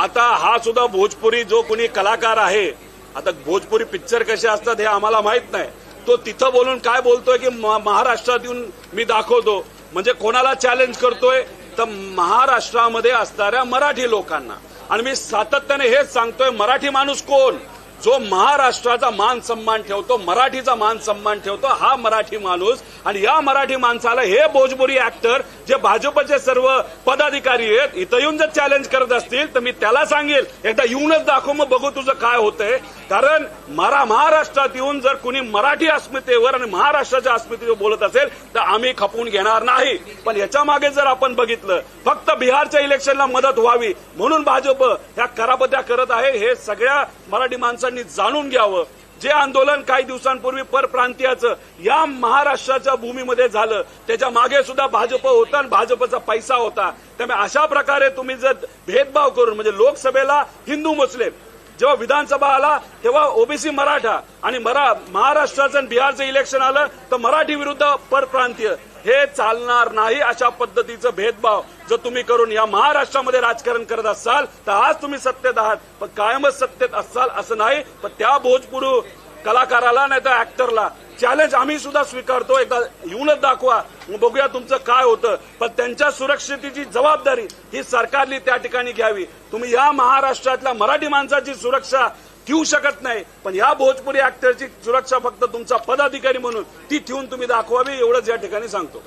आता हा सुद्धा भोजपुरी जो कोणी कलाकार आहे आता भोजपुरी पिक्चर कसे असतात हे आम्हाला माहीत नाही. तो तिथं बोलून काय बोलतोय की म- महाराष्ट्रात येऊन मी दाखवतो. म्हणजे कोणाला चॅलेंज करतोय तर महाराष्ट्रामध्ये असणाऱ्या मराठी लोकांना. आणि मी सातत्याने हेच सांगतोय मराठी माणूस कोण? जो महाराष्ट्राचा मान सन्मान ठेवतो मराठीचा मान सन्मान ठेवतो हा मराठी माणूस. आणि या मराठी माणसाला हे भोजपुरी ऍक्टर जे भाजपचे सर्व पदाधिकारी आहेत इथं येऊन जर चॅलेंज करत असतील तर मी त्याला सांगेल. एकदा येऊनच दाखव मग बघू तुझं काय होतंय. कारण मरा महाराष्ट्रात येऊन जर कुणी मराठी अस्मितेवर आणि महाराष्ट्राच्या अस्मितेवर बोलत असेल तर आम्ही खपून घेणार नाही. पण याच्या मागे जर आपण बघितलं फक्त बिहारच्या इलेक्शनला मदत व्हावी म्हणून भाजप ह्या करापत्या करत आहे हे सगळ्या मराठी माणसांनी जाणून घ्यावं. जे आंदोलन काही दिवसांपूर्वी परप्रांतीयाचं या महाराष्ट्राच्या भूमीमध्ये झालं. त्याच्यामागे सुद्धा भाजप होतं आणि भाजपचा पैसा होता. त्यामुळे अशा प्रकारे तुम्ही जर भेदभाव करून म्हणजे लोकसभेला हिंदू मुस्लिम जेव्हा विधानसभा आला तेव्हा ओबीसी मराठा आणि मरा महाराष्ट्राचं आणि बिहारचं इलेक्शन आलं तर मराठी विरुद्ध परप्रांतीय. हे चालणार नाही अशा पद्धतीचं भेदभाव जर तुम्ही करून या महाराष्ट्रामध्ये राजकारण करत असाल तर आज तुम्ही सत्तेत आहात. पण कायमच सत्तेत असाल असं नाही पण त्या भोजपुरू कलाकाराला नाही तर ऍक्टरला चॅलेंज आम्ही सुद्धा स्वीकारतो. एकदा येऊनच दाखवा. बघूया तुमचं काय होतं. पण त्यांच्या सुरक्षितेची जबाबदारी ही सरकारने त्या ठिकाणी घ्यावी. तुम्ही या महाराष्ट्रातल्या मराठी माणसाची सुरक्षा ठेवू शकत नाही. पण या भोजपुरी ऍक्टरची सुरक्षा फक्त तुमचा पदाधिकारी म्हणून ती ठेवून तुम्ही दाखवावी एवढंच या ठिकाणी सांगतो.